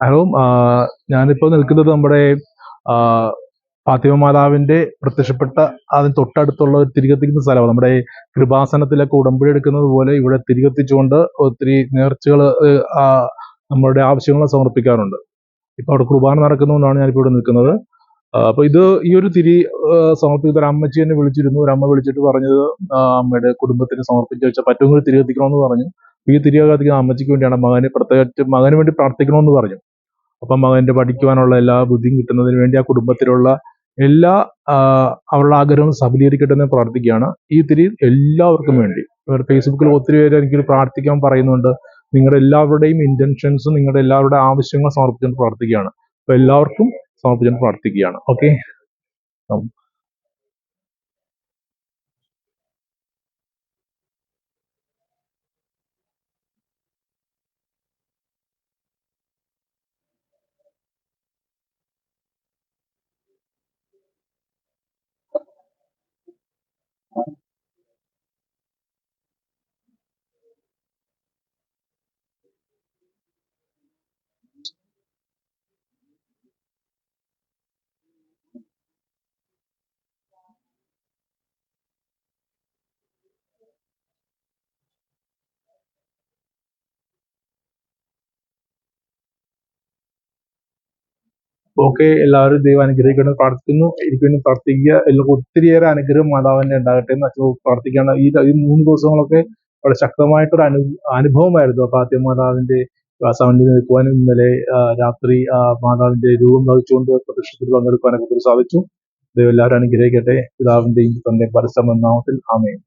അപ്പം ഞാനിപ്പോൾ നിൽക്കുന്നത് നമ്മുടെ ഫാത്തിമ മാതാവിന്റെ പ്രത്യക്ഷപ്പെട്ട അതിന് തൊട്ടടുത്തുള്ള ഒരു തിരികത്തിക്കുന്ന സ്ഥലമാണ്. നമ്മുടെ കൃപാസനത്തിലൊക്കെ ഉടമ്പടി എടുക്കുന്നത് പോലെ ഇവിടെ തിരികെത്തിച്ചുകൊണ്ട് ഒത്തിരി നേർച്ചകൾ നമ്മളുടെ ആവശ്യങ്ങൾ സമർപ്പിക്കാറുണ്ട്. ഇപ്പൊ അവിടെ കുർബാന നടക്കുന്നതുകൊണ്ടാണ് ഞാനിപ്പോൾ ഇവിടെ നിൽക്കുന്നത്. അപ്പൊ ഇത് ഈ ഒരു തിരി സമർപ്പിക്കുന്ന ഒരു അമ്മച്ചി എന്നെ വിളിച്ചിരുന്നു. ഒരു അമ്മ വിളിച്ചിട്ട് പറഞ്ഞത് അമ്മയുടെ കുടുംബത്തിന് സമർപ്പിച്ച് വെച്ചാൽ പറ്റുമെങ്കിൽ തിരികെത്തിക്കണമെന്ന് പറഞ്ഞു. ഈ തിരി കത്തിക്കുന്ന അമ്മച്ചിക്ക് വേണ്ടിയാണ് മകന് പ്രത്യേകിച്ച് മകന് വേണ്ടി പ്രാർത്ഥിക്കണമെന്ന് പറഞ്ഞു. അപ്പം മകന്റെ പഠിക്കുവാനുള്ള എല്ലാ ബുദ്ധിയും കിട്ടുന്നതിന് വേണ്ടി ആ കുടുംബത്തിലുള്ള എല്ലാ അവരുടെ ആഗ്രഹവും സഫലീകരിക്കട്ടെ എന്ന് പ്രാർത്ഥിക്കുകയാണ്. ഈ തിരി എല്ലാവർക്കും വേണ്ടി. ഫേസ്ബുക്കിൽ ഒത്തിരി പേര് എനിക്ക് പ്രാർത്ഥിക്കാൻ പറയുന്നുണ്ട്. നിങ്ങളുടെ എല്ലാവരുടെയും ഇന്റൻഷൻസും നിങ്ങളുടെ എല്ലാവരുടെ ആവശ്യങ്ങൾ സമർപ്പിച്ചുകൊണ്ട് പ്രാർത്ഥിക്കുകയാണ്. അപ്പൊ എല്ലാവർക്കും സമർപ്പിച്ചുകൊണ്ട് പ്രാർത്ഥിക്കുകയാണ്. Okay one. ഓക്കെ എല്ലാവരും ദൈവം അനുഗ്രഹിക്കണം പ്രാർത്ഥിക്കുന്നു. എനിക്ക് വേണ്ടി പ്രാർത്ഥിക്കുക എല്ലാവർക്കും ഒത്തിരിയേറെ അനുഗ്രഹം മാതാവിന്റെ ഉണ്ടാകട്ടെ എന്ന് അച്ഛൻ പ്രാർത്ഥിക്കുകയാണ്. ഈ മൂന്ന് ദിവസങ്ങളൊക്കെ വളരെ ശക്തമായിട്ടൊരു അനു അനുഭവമായിരുന്നു. ഫാത്തിമ മാതാവിന്റെ ആ സൗണ്ടിൽ നിൽക്കുവാനും ഇന്നലെ രാത്രി മാതാവിന്റെ രൂപം വഹിച്ചുകൊണ്ട് പ്രദക്ഷിണത്തിൽ പങ്കെടുക്കുവാനൊക്കെ സാധിച്ചു. ദൈവം എല്ലാവരും അനുഗ്രഹിക്കട്ടെ. പിതാവിന്റെയും തന്റെ പരസ്യമെന്നാമത്തിൽ ആമയും